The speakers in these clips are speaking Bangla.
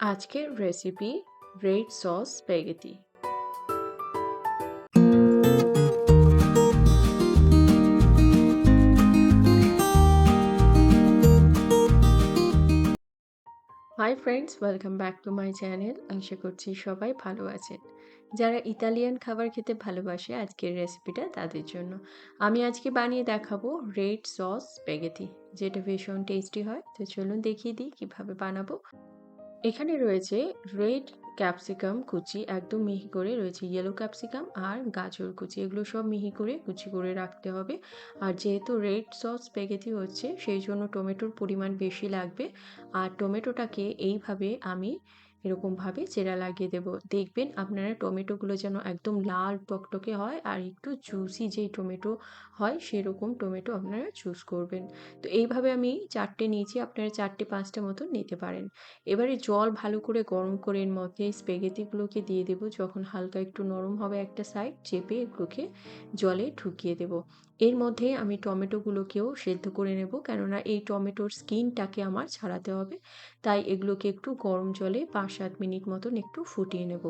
আজকের recipe red sauce spaghetti hi friends welcome back to my channel আশা করছি সবাই ভালো আছেন। যারা ইতালিয়ান খাবার খেতে ভালোবাসে আজকের রেসিপিটা তাদের জন্য। আমি আজকে বানিয়ে দেখাবো রেড সস স্প্যাগেটি যেটা ভীষণ টেস্টি হয়। তো চলুন দেখিয়ে দিই কীভাবে বানাবো। এখানে রয়েছে রেড ক্যাপসিকাম কুচি, একদম মিহি করে রয়েছে ইয়েলো ক্যাপসিকাম আর গাজর কুচি। এগুলো সব মিহি করে কুচি করে রাখতে হবে। আর যেহেতু রেড সস পেগেতি হচ্ছে, সেই জন্য টমেটোর পরিমাণ বেশি লাগবে। আর টমেটোটাকে এইভাবে আমি এরকমভাবে চেরা লাগিয়ে দেব। দেখবেন আপনারা টমেটোগুলো যেন একদম লাল টকটকে হয় আর একটু জুসি যেই টমেটো হয় সেরকম টমেটো আপনারা চুজ করবেন। তো এইভাবে আমি চারটে নিয়েছি, আপনারা চারটে পাঁচটা মতো নিতে পারেন। এবারে জল ভালো করে গরম করে এর মধ্যে স্পেগেটিগুলোকে দিয়ে দেবো, যখন হালকা একটু নরম হবে একটা সাইড চেপে এগুলোকে জলে ঢুকিয়ে দেব। এর মধ্যে আমি টমেটোগুলোকেও সেদ্ধ করে নেব, কেননা এই টমেটোর স্কিনটাকে আমার ছাড়াতে হবে। তাই এগুলোকে একটু গরম জলে পাঁচ সাত মিনিট মতন একটু ফুটিয়ে নেব।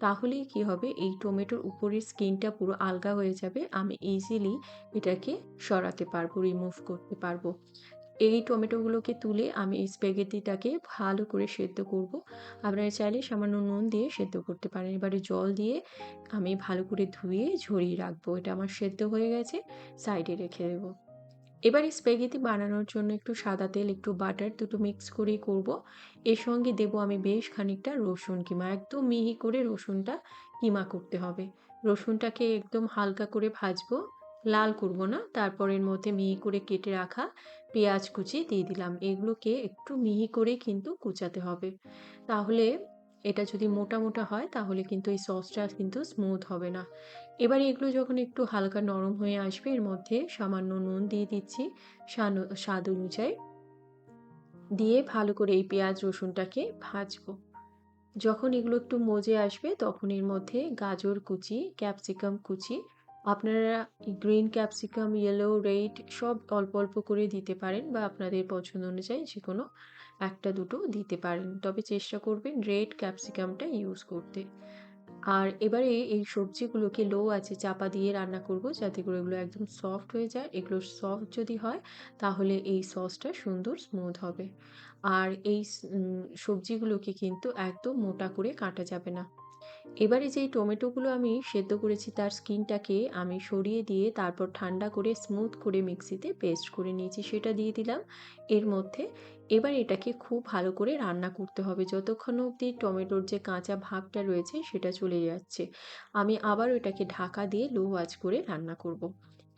তাহলেই কি হবে? এই টমেটোর উপরের স্কিনটা পুরো আলগা হয়ে যাবে। আমি ইজিলি এটাকে সরাতে পারব রিমুভ করতে পারব। এই টমেটোগুলোকে তুলে আমি এই স্প্যাগেটিটাকে ভালো করে সেদ্ধ করব। আপনারা চাইলে সামান্য নুন দিয়ে সেদ্ধ করতে পারেন। এবারে জল দিয়ে আমি ভালো করে ধুয়ে ঝরিয়ে রাখব। এটা আমার সেদ্ধ হয়ে গেছে সাইডে রেখে দেবো। এবার স্প্যাগেটি বানানোর জন্য একটু সাদা তেল, একটু বাটার দুটো মিক্স করেই করব। এর সঙ্গে দেব আমি বেশ খানিকটা রসুন কিমা, একদম মিহি করে রসুনটা কিমা করতে হবে। রসুনটাকে একদম হালকা করে ভাজবো, লাল করব না, তারপর এর মধ্যে মিহি করে কেটে রাখা পেঁয়াজ কুচি দিয়ে দিলাম। এগুলোকে একটু মিহি করে কিন্তু কুচাতে হবে। তাহলে এটা যদি মোটা মোটা হয়, তাহলে কিন্তু এই সসটা কিন্তু স্মুথ হবে না। এবার এগুলো যখন একটু হালকা নরম হয়ে আসবে, এর মধ্যে সামান্য নুন দিয়ে দিচ্ছি স্বাদ অনুযায়ী। দিয়ে ভালো করে এই পেঁয়াজ রসুনটাকে ভাজবো। যখন এগুলো একটু মজে আসবে, তখন এর মধ্যে গাজর কুচি, ক্যাপসিকাম কুচি, আপনারা গ্রিন ক্যাপসিকাম ইয়েলো রেড সব অল্প অল্প করে দিতে পারেন বা আপনাদের পছন্দ অনুযায়ী যে কোনো একটা দুটো দিতে পারেন। তবে চেষ্টা করবেন রেড ক্যাপসিকামটা ইউজ করতে। আর এবারে এই সবজিগুলোকে লো আছে চাপা দিয়ে রান্না করব যাতে করে এগুলো একদম সফট হয়ে যায়। এগুলো সফট যদি হয় তাহলে এই সসটা সুন্দর স্মুথ হবে। আর এই সবজিগুলোকে কিন্তু একদম মোটা করে কাটা যাবে না। এবারে যেই টমেটোগুলো আমি সেদ্ধ করেছি তার স্কিনটাকে আমি সরিয়ে দিয়ে তারপর ঠান্ডা করে স্মুথ করে মিক্সিতে পেস্ট করে নিয়েছি, সেটা দিয়ে দিলাম। এর মধ্যে এবার এটাকে খুব ভালো করে রান্না করতে হবে। যতক্ষণ অবধি টমেটোর যে কাঁচা ভাগটা রয়েছে সেটা চলে যাচ্ছে। আমি আবার এটাকে ঢাকা দিয়ে লো আঁচ করে রান্না করব।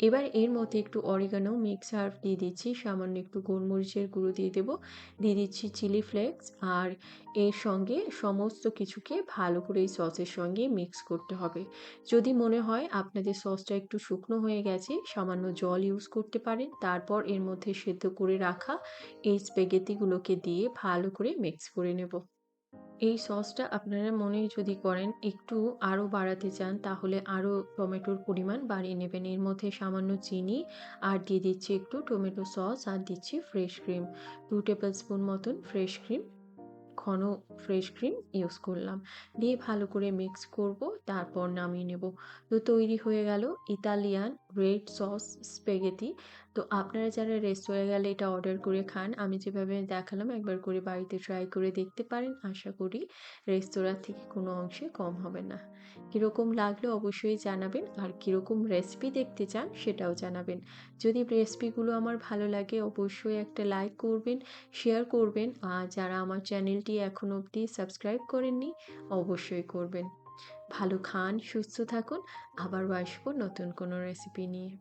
এবার এর মধ্যে একটু অরিগানো মিক্স হার্ফ দিয়ে দিচ্ছি। সামান্য একটু গোলমরিচের গুঁড়ো দিয়ে দেবো। দিয়ে দিচ্ছি চিলি ফ্লেক্স আর এর সঙ্গে সমস্ত কিছুকে ভালো করে এই সসের সঙ্গে মিক্স করতে হবে। যদি মনে হয় আপনাদের সসটা একটু শুকনো হয়ে গেছে, সামান্য জল ইউজ করতে পারেন। তারপর এর মধ্যে সেদ্ধ করে রাখা এই স্পেগেতিগুলোকে দিয়ে ভালো করে মিক্স করে নেব। এই সসটা আপনারা মনে যদি করেন একটু আরও বাড়াতে চান, তাহলে আরও টমেটোর পরিমাণ বাড়িয়ে নেবেন। এর মধ্যে সামান্য চিনি আর দিয়ে দিচ্ছি একটু টমেটো সস আর দিচ্ছি fresh cream. Two tablespoon মতন ফ্রেশ ক্রিম ঘন ফ্রেশ ক্রিম ইউজ করলাম। দিয়ে ভালো করে মিক্স করব, তারপর নামিয়ে নেব। তো তৈরি হয়ে গেল ইতালিয়ান রেড সস স্পেগেটি তো আপনারা যারা রেস্তোরাঁ গেলে এটা অর্ডার করে খান, আমি যেভাবে দেখালাম একবার করে বাড়িতে ট্রাই করে দেখতে পারেন। আশা করি রেস্তোরাঁ থেকে কোনো অংশে কম হবে না। কীরকম লাগল অবশ্যই জানাবেন, আর কীরকম রেসিপি দেখতে চান সেটাও জানাবেন। যদি রেসিপিগুলো আমার ভালো লাগে অবশ্যই একটা লাইক করবেন শেয়ার করবেন। আর যারা আমার চ্যানেলটি এখনও অবধি সাবস্ক্রাইব করেননি, অবশ্যই করবেন। ভালো খান, সুস্থ থাকুন আবার আসব নতুন কোনো রেসিপি নিয়ে।